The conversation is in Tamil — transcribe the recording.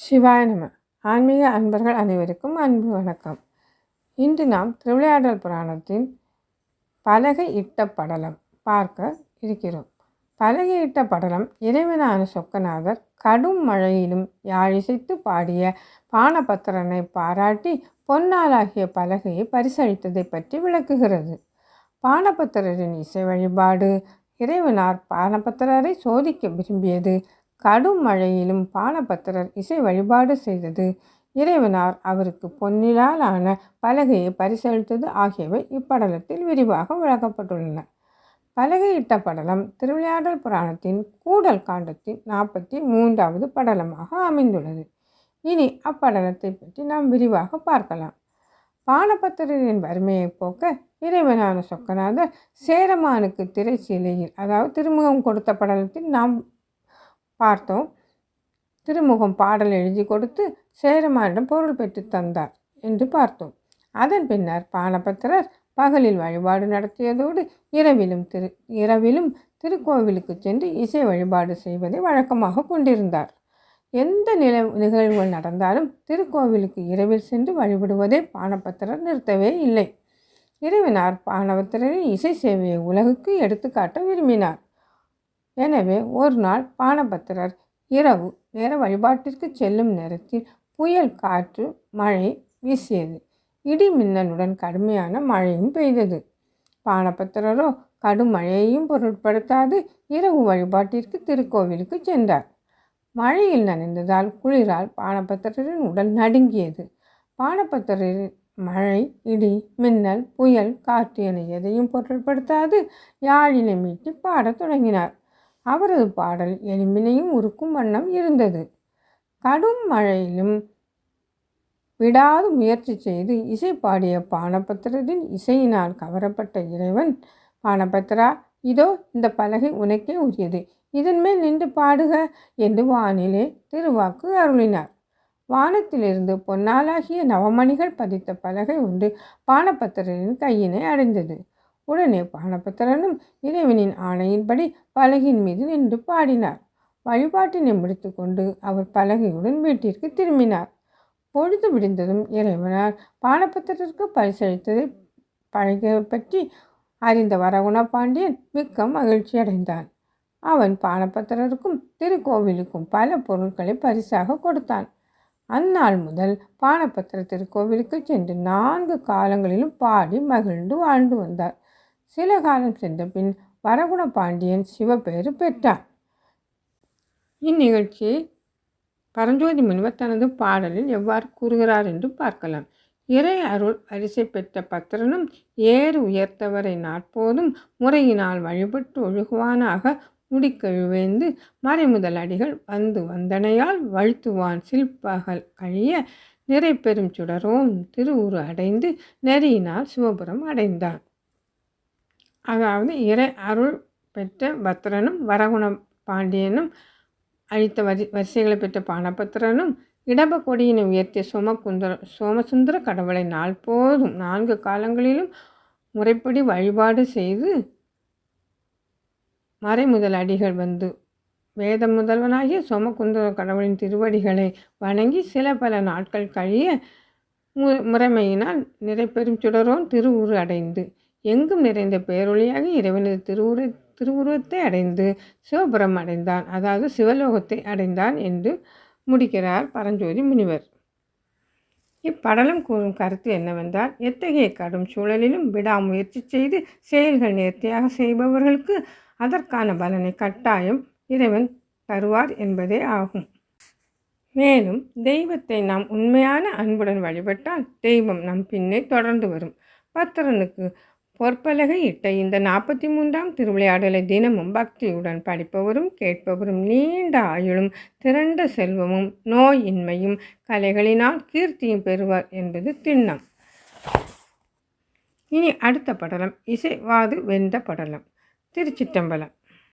சிவாய நம. ஆன்மீக அன்பர்கள் அனைவருக்கும் அன்பு வணக்கம். இன்று நாம் திருவிளையாடல் புராணத்தின் பலகை இட்ட படலம் பார்க்க இருக்கிறோம். பலகை இட்ட படலம் இறைவனான சொக்கநாதர் கடும் மழையிலும் யாழிசைத்து பாடிய பானபத்திரனை பாராட்டி பொன்னாலாகிய பலகையை பரிசளித்ததை பற்றி விளக்குகிறது. பானபத்திரரின் இசை வழிபாடு இறைவனார் பானபத்திரரை சோதிக்க விரும்பியது கடும் மழையிலும் பானபத்திரர் இசை வழிபாடு செய்தது. இறைவனார் அவருக்கு பொன்னிலாலான பலகையை பரிசளித்தது. ஆகியவை இப்படலத்தில் விரிவாக விளக்கப்பட்டுள்ளன. பலகையிட்ட படலம் திருவிளையாடல் புராணத்தின் கூடல் காண்டத்தின் நாற்பத்தி மூன்றாவது படலமாக அமைந்துள்ளது. இனி அப்படலத்தை பற்றி நாம் விரிவாக பார்க்கலாம். பானபத்திரரின் வறுமையை போக்க இறைவனான சொக்கநாதர் சேரமானுக்கு திரை சிலையில் அதாவது திருமுகம் கொடுத்த படலத்தில் நாம் பார்த்தோம். திருமுகம் பாடல் எழுதி கொடுத்து சேரமானிடம் பொருள் பெற்று தந்தார் என்று பார்த்தோம். அதன் பின்னர் பானபத்திரர் பகலில் வழிபாடு நடத்தியதோடு இரவிலும் திரு இரவிலும் திருக்கோவிலுக்கு சென்று இசை வழிபாடு செய்வதை வழக்கமாக கொண்டிருந்தார். எந்த நில நிகழ்வுகள் நடந்தாலும் திருக்கோவிலுக்கு இரவில் சென்று வழிபடுவதை பானபத்திரர் நிறுத்தவே இல்லை. இறைவனார் பானபத்திரரின் இசை சேவையை உலகுக்கு எடுத்துக்காட்ட விரும்பினார். எனவே ஒரு நாள் பானபத்திரர் இரவு நேர வழிபாட்டிற்கு செல்லும் நேரத்தில் புயல் காற்று மழை வீசியது. இடி மின்னலுடன் கடுமையான மழையும் பெய்தது. பானபத்திரரோ கடும் மழையையும் பொருட்படுத்தாது இரவு வழிபாட்டிற்கு திருக்கோவிலுக்கு சென்றார். மழையில் நனைந்ததால் குளிரால் பானபத்திரரின் உடல் நடுங்கியது. பானபத்திரரின் மழை இடி மின்னல் புயல் காற்று என எதையும் பொருட்படுத்தாது. யாழினை மீட்டி பாடத் தொடங்கினார். அவரது பாடல் எலும்பினையும் உருக்கும் வண்ணம் இருந்தது. கடும் மழையிலும் விடாது முயற்சி செய்து இசை பாடிய பானபத்திரரின் இசையினால் கவரப்பட்ட இறைவன் பானபத்திரா இதோ இந்த பலகை உனக்கே உரியது. இதன் மேல் நின்று பாடுக என்று வானிலே திருவாக்கு அருளினார். வானத்திலிருந்து பொன்னாலாகிய நவமணிகள் பதித்த பலகை உண்டு பானபத்திரரின் கையினை அடைந்தது. உடனே பானபத்திரனும் இறைவனின் ஆணையின்படி பலகையின் மீது நின்று பாடினார். வழிபாட்டினை முடித்துக்கொண்டு அவர் பலகையுடன் வீட்டிற்கு திரும்பினார். பொழுது விடிந்ததும் இறைவனார் பானபத்திரத்திற்கு பரிசளித்ததை பழகிய பற்றி அறிந்த வரகுண பாண்டியன் மிக்க மகிழ்ச்சி அடைந்தான். அவன் பானபத்திரருக்கும் திருக்கோவிலுக்கும் பல பொருட்களை பரிசாக கொடுத்தான். அந்நாள் முதல் பானபத்திர திருக்கோவிலுக்கு சென்று நான்கு காலங்களிலும் பாடி மகிழ்ந்து வாழ்ந்து வந்தார். சில காலம் சென்ற பின் வரகுண பாண்டியன் சிவபெயரு பெற்றான். இந்நிகழ்ச்சியை பரஞ்சோதி முனிவர் தனது பாடலில் எவ்வாறு கூறுகிறார் என்று பார்க்கலாம். இறை அருள் வரிசை பெற்ற பத்திரனும் ஏறு உயர்த்தவரை நாற்போதும் முறையினால் வழிபட்டு ஒழுகுவானாக முடிக்கழுவேந்து மறைமுதல் அடிகள் வந்து வந்தனையால் வழுத்துவான் சில்பகல் கழிய நிறை பெரும் சுடரோம் திருவுரு அடைந்து நெறியினால் சிவபுரம் அடைந்தான். அதாவது இறை அருள் பெற்ற பத்திரனும் வரகுண பாண்டியனும் அழித்த வரி வரிசைகளை பெற்ற பானபத்திரனும் இடப கொடியினை உயர்த்திய சோமகுந்தர சோமசுந்தர கடவுளை நாள் போதும் நான்கு காலங்களிலும் முறைப்படி வழிபாடு செய்து மறைமுதல் அடிகள் வந்து வேத முதல்வனாகிய சோமகுந்தர கடவுளின் திருவடிகளை வணங்கி சில பல நாட்கள் கழிய மு முறைமையினால் நிறைப்பெரும் சுடரோன் திருவுரு அடைந்து எங்கும் நிறைந்த பேரொழியாக இறைவனது திருவுரு திருவுருவத்தை அடைந்து சிவபுரம் அடைந்தான். அதாவது சிவலோகத்தை அடைந்தான் என்று முடிக்கிறார் பரஞ்சோதி முனிவர். இப்படலம் கூறும் கருத்து என்னவென்றால் எத்தகைய கடும் சூழலிலும் விடாமுயற்சி செய்து செயல்கள் நேர்த்தியாக செய்பவர்களுக்கு அதற்கான பலனை கட்டாயம் இறைவன் தருவார் என்பதே ஆகும். மேலும் தெய்வத்தை நாம் உண்மையான அன்புடன் வழிபட்டால் தெய்வம் நம் பின்னே தொடர்ந்து வரும். பத்திரனுக்கு பொற்பலகை இட்ட. இந்த நாற்பத்தி மூன்றாம் திருவிளையாடலை தினமும் பக்தியுடன் படிப்பவரும் கேட்பவரும் நீண்ட ஆயுளும் திரண்ட செல்வமும் நோயின்மையும் கலைகளினால் கீர்த்தியும் பெறுவார் என்பது திண்ணம். இனி அடுத்த படலம் இசைவாது வென்ற படலம் திருச்சிட்டம்பலம்